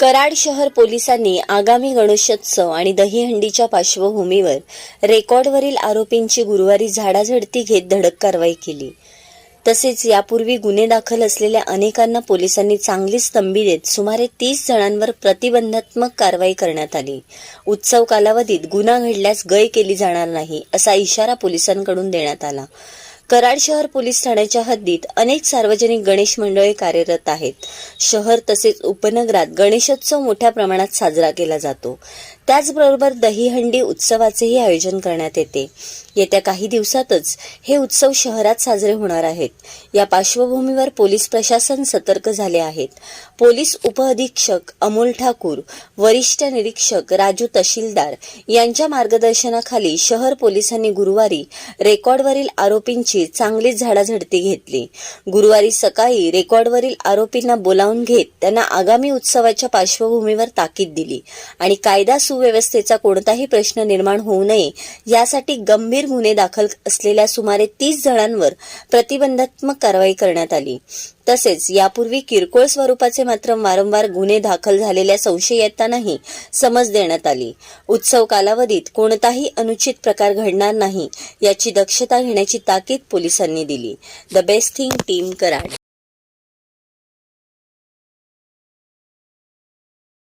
कराड शहर पोलिसांनी आगामी गणेशोत्सव आणि दहीहंडीच्या पार्श्वभूमीवर रेकॉर्डवरील आरोपींची गुरुवारी झाडाझडती घेत धडक कारवाई केली. तसेच यापूर्वी गुन्हे दाखल असलेल्या अनेकांना पोलिसांनी चांगली स्तंभी देत सुमारे तीस जणांवर प्रतिबंधात्मक कारवाई करण्यात आली. उत्सव कालावधीत गुन्हा घडल्यास गय केली जाणार नाही असा इशारा पोलिसांकडून देण्यात आला. कराड शहर पोलीस ठाण्याच्या हद्दीत अनेक सार्वजनिक गणेश मंडळे कार्यरत आहेत. शहर तसेच उपनगरात गणेशोत्सव मोठ्या प्रमाणात साजरा केला जातो. त्याचबरोबर दहीहंडी उत्सवाचेही आयोजन करण्यात येते. येत्या काही दिवसातच हे उत्सव शहरात साजरे होणार आहेत. या पार्श्वभूमीवर पोलीस प्रशासन सतर्क झाले आहेत. पोलीस उपअधीक्षक अमोल ठाकूर वरिष्ठ निरीक्षक राजू तहसीलदार यांच्या मार्गदर्शनाखाली शहर पोलिसांनी गुरुवारी रेकॉर्डवरील आरोपींची चांगलीच झाडाझडती घेतली. गुरुवारी सकाळी रेकॉर्डवरील आरोपींना बोलावून घेत त्यांना आगामी उत्सवाच्या पार्श्वभूमीवर ताकीद दिली. आणि कायदा सुव्यवस्थेचा कोणताही प्रश्न निर्माण होऊ नये यासाठी गंभीर गुन्हे दाखल असलेल्या सुमारे तीस जणांवर प्रतिबंधात्मक कारवाई करण्यात आली. तसेच यापूर्वी किरकोळ स्वरूपाचे मात्र वारंवार गुन्हे दाखल झालेल्या संशयितांनाही समज देण्यात आली. उत्सव कालावधीत कोणताही अनुचित प्रकार घडणार नाही याची दक्षता घेण्याची ताकीद पोलिसांनी दिली. The best thing team Karad.